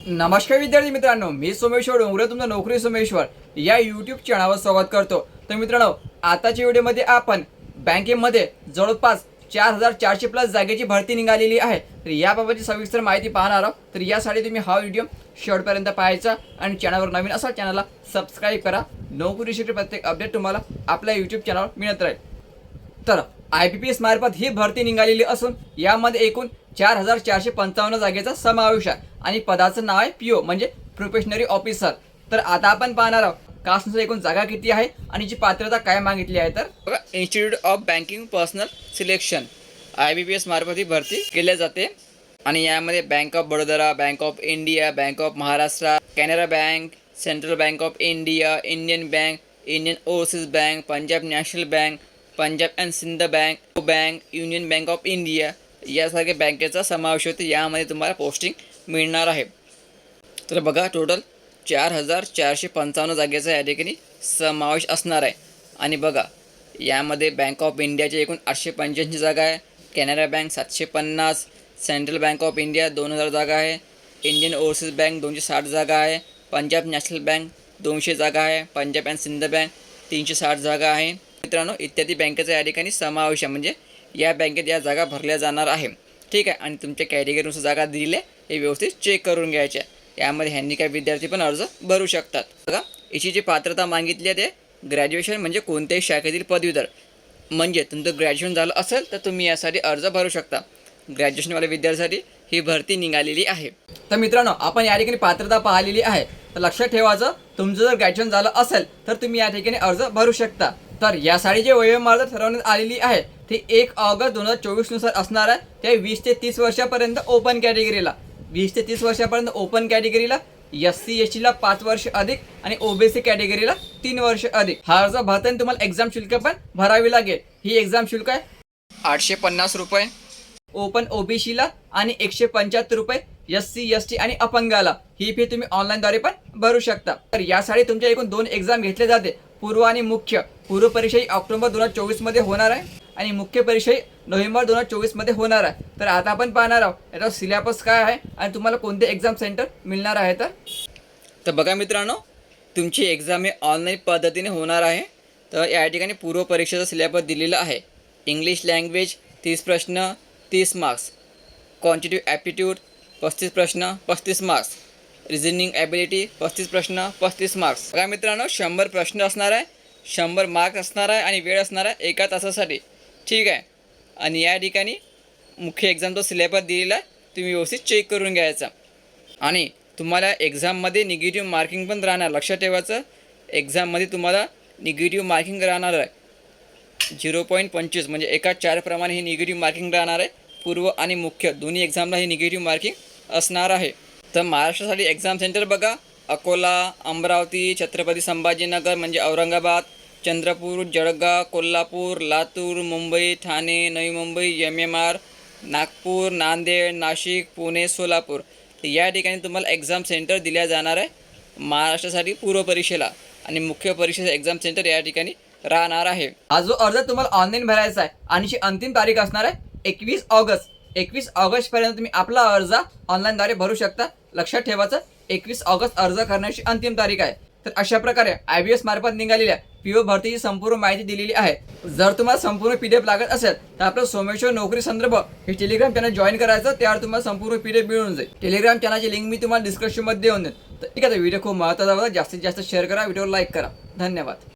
नमस्कार विद्यार्थी मित्रांनो मी सोमेश्वर डोंगरे तुमचं नोकरी सोमेश्वर. या युट्यूब चॅनलवर स्वागत करतो. तर मित्रांनो आताच्या व्हिडिओमध्ये आपण बँकेमध्ये जवळपास चार हजार चारशे प्लस जागेची भरती निघालेली आहे. तर याबाबतची सविस्तर माहिती पाहणार आहोत. तर यासाठी तुम्ही हा व्हिडिओ शेवटपर्यंत पाहायचा आणि चॅनलवर नवीन असा चॅनलला सबस्क्राईब करा. नोकरीसाठी प्रत्येक अपडेट तुम्हाला आपल्या यूट्यूब चॅनलवर मिळत राहील. तर आय पी पी एस मार्फत ही भरती निघालेली असून यामध्ये एकूण चार हजार चारशे पंचावन्न जागेचा समावेश आहे. आणि पदाचं नाव आहे पीओ म्हणजे प्रोफेशनरी ऑफिसर तर आता आपण पाहणार आहोत कास्टनुसार एकूण जागा किती आहे आणि जी पात्रता काय मागितली आहे तर? बघा institute of banking personnel selection I B P S मार्फत ही भरती केल्या जाते. आणि यामध्ये bank of Badodara bank of India bank of Maharashtra Canara bank central bank of India Indian bank Indian overseas bank Punjab national bank Punjab and Sindh bank bank union bank of India यासारख्या बँकेचा समावेश होतो. यामध्ये तुम्हाला posting मिळणार आहे. तर बघा टोटल चार हजार चारशे पंचावन्न जागेचा या ठिकाणी समावेश असणार आहे. आणि बघा यामध्ये बँक ऑफ इंडियाची एकूण आठशे पंच्याऐंशी जागा आहे. कॅनरा बँक सातशे पन्नास सेंट्रल बँक ऑफ इंडिया दोन हजार जागा आहे. इंडियन ओव्हरसीज बँक दोनशे साठ जागा आहे. पंजाब नॅशनल बँक दोनशे जागा आहे. पंजाब अँड सिंध बँक तीनशे साठ जागा आहे. मित्रांनो इत्यादी बँकेचा या ठिकाणी समावेश आहे. म्हणजे या बँकेत या जागा भरल्या जाणार आहे. ठीक आहे? आणि तुमच्या कॅटेगरीनुसार जागा दिलेल्या हे व्यवस्थित चेक करून घ्यायच्या यामध्ये हँडिकॅप विद्यार्थी पण अर्ज भरू शकतात. बघा याची जी पात्रता मागितली आहे ते. ग्रॅज्युएशन म्हणजे कोणत्याही शाखेतील पदवीधर म्हणजे तुमचं ग्रॅज्युएशन झालं असेल तर तुम्ही यासाठी अर्ज भरू शकता. ग्रॅज्युएशनवाल्या विद्यार्थ्यासाठी ही भरती निघालेली आहे. तर मित्रांनो आपण या ठिकाणी पात्रता पाहिलेली आहे. तर लक्षात ठेवायचं तुमचं जर ग्रॅज्युएशन झालं असेल तर तुम्ही या ठिकाणी अर्ज भरू शकता. तर यासाठी जे वयोमर्यादा ठरवण्यात आलेली आहे ती एक ऑगस्ट दोन हजार चोवीसनुसार असणार आहे. ते वीस ते तीस वर्षापर्यंत ओपन कॅटेगरीला वीस ते तीस वर्षापर्यंत ओपन कॅटेगरीला एस सी एस टीला पाच वर्ष अधिक आणि ओबीसी कॅटेगरीला तीन वर्ष अधिक. हा अर्ज भरताना तुम्हाला एक्झाम शुल्क पण भरावी लागेल. ही एक्झाम शुल्क आहे. आठशे पन्नास रुपये. ओपन ओबीसीला आणि एकशे पंच्याहत्तर रुपये एस सी एस टी आणि अपंगाला. ही फी तुम्ही ऑनलाईनद्वारे पण भरू शकता. तर यासाठी तुमच्या एकूण दोन एक्झाम घेतले जाते. पूर्व आणि मुख्य. पूर्व परीक्षा ही ऑक्टोबर दोन हजार चोवीसमध्ये होणार आहे. आणि मुख्य परीक्षा ही नोव्हेंबर दोन हजार चोवीसमध्ये होणार आहे. तर आता आपण पाहणार आहोत याचा सिलेबस काय आहे आणि तुम्हाला कोणते एक्झाम सेंटर मिळणार आहे तर? तर बघा मित्रांनो तुमची एक्झाम ही ऑनलाईन पद्धतीने होणार आहे. तर या ठिकाणी पूर्व परीक्षेचा सिलेबस दिलेला आहे. इंग्लिश लँग्वेज तीस प्रश्न तीस मार्क्स क्वांटिटिव्ह ॲप्टिट्यूड पस्तीस प्रश्न पस्तीस मार्क्स रिझनिंग ॲबिलिटी पस्तीस प्रश्न पस्तीस मार्क्स बघा मित्रांनो शंभर प्रश्न असणार आहे. शंभर मार्क्स असणार आहे आणि वेळ असणार आहे एका तासासाठी. ठीक आहे. आणि या ठिकाणी मुख्य एक्झामचा सिलेबस दिलेला आहे. तुम्ही व्यवस्थित चेक करून घ्यायचा. आणि तुम्हाला एक्झाममध्ये निगेटिव्ह मार्किंग पण राहणार. लक्षात ठेवायचं एक्झाममध्ये तुम्हाला निगेटिव्ह मार्किंग राहणार आहे. झिरो पॉईंट पंचवीस म्हणजे एका चारप्रमाणे ही निगेटिव्ह मार्किंग राहणार आहे. पूर्व आणि मुख्य दोन्ही एक्झामला ही निगेटिव्ह मार्किंग असणार आहे. तर महाराष्ट्रासाठी एक्झाम सेंटर बघा. अकोला अमरावती छत्रपती संभाजीनगर म्हणजे Aurangabad Chandrapur Jalgaon Kolhapur Latur Mumbai Thane Navi Mumbai M M R Nagpur Nanded Nashik Pune Solapur. तर या ठिकाणी तुम्हाला एक्झाम सेंटर दिल्या जाणार आहे. महाराष्ट्रासाठी पूर्व परीक्षेला आणि मुख्य परीक्षेचं एक्झाम सेंटर या ठिकाणी राहणार आहे. हा जो अर्ज तुम्हाला ऑनलाईन भरायचा आहे आणि जी अंतिम तारीख असणार आहे एकवीस ऑगस्ट. एकवीस ऑगस्ट पर्यंत तुम्ही आपला अर्ज ऑनलाईनद्वारे भरू शकता. लक्षात ठेवायचं एकवीस ऑगस्ट अर्ज करण्याची अंतिम तारीख आहे. तर अशा प्रकारे आय बी एस मार्फत निघालेल्या पी ओ भरतीची संपूर्ण माहिती दिलेली आहे. जर तुम्हाला संपूर्ण पी डी एफ लागत असेल तर आपलं सोमेश्वर नोकरी संदर्भ हे टेलिग्राम चॅनल जॉईन करायचं त्यावर तुम्हाला संपूर्ण पी डी एफ मिळून जाईल. टेलिग्राम चॅनलची लिंक मी तुम्हाला डिस्क्रिप्शनमध्ये देऊन देईन. तर ठीक आहे व्हिडिओ खूप महत्त्वाचा होता. जास्तीत जास्त शेअर करा व्हिडिओ लाईक करा. धन्यवाद.